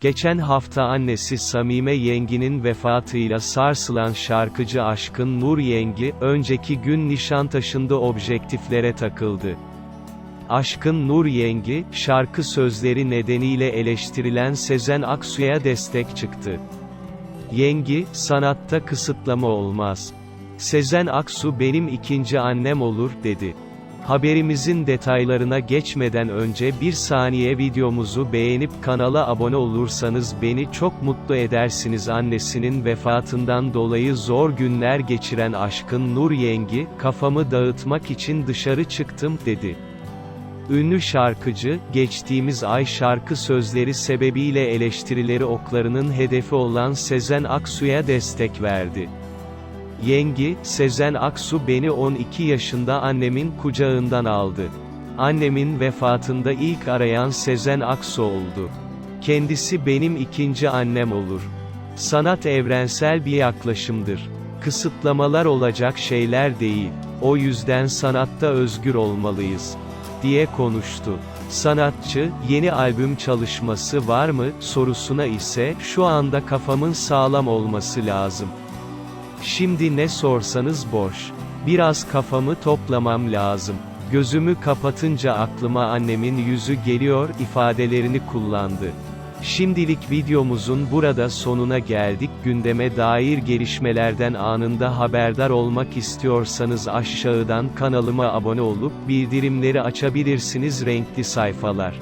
Geçen hafta annesi Samime Yengi'nin vefatıyla sarsılan şarkıcı Aşkın Nur Yengi, önceki gün Nişantaşı'nda objektiflere takıldı. Aşkın Nur Yengi, şarkı sözleri nedeniyle eleştirilen Sezen Aksu'ya destek çıktı. Yengi, sanatta kısıtlama olmaz. Sezen Aksu benim ikinci annem olur, dedi. Haberimizin detaylarına geçmeden önce bir saniye videomuzu beğenip kanala abone olursanız beni çok mutlu edersiniz annesinin vefatından dolayı zor günler geçiren Aşkın Nur Yengi, kafamı dağıtmak için dışarı çıktım, dedi. Ünlü şarkıcı, geçtiğimiz ay şarkı sözleri sebebiyle eleştirileri oklarının hedefi olan Sezen Aksu'ya destek verdi. Yengi, Sezen Aksu beni 12 yaşında annemin kucağından aldı. Annemin vefatında ilk arayan Sezen Aksu oldu. Kendisi benim ikinci annem olur. Sanat evrensel bir yaklaşımdır. Kısıtlamalar olacak şeyler değil. O yüzden sanatta özgür olmalıyız diye konuştu. Sanatçı, yeni albüm çalışması var mı, sorusuna ise, şu anda kafamın sağlam olması lazım. Şimdi ne sorsanız boş. Biraz kafamı toplamam lazım. Gözümü kapatınca aklıma annemin yüzü geliyor ifadelerini kullandı. Şimdilik videomuzun burada sonuna geldik. Gündeme dair gelişmelerden anında haberdar olmak istiyorsanız aşağıdan kanalıma abone olup bildirimleri açabilirsiniz renkli sayfalar.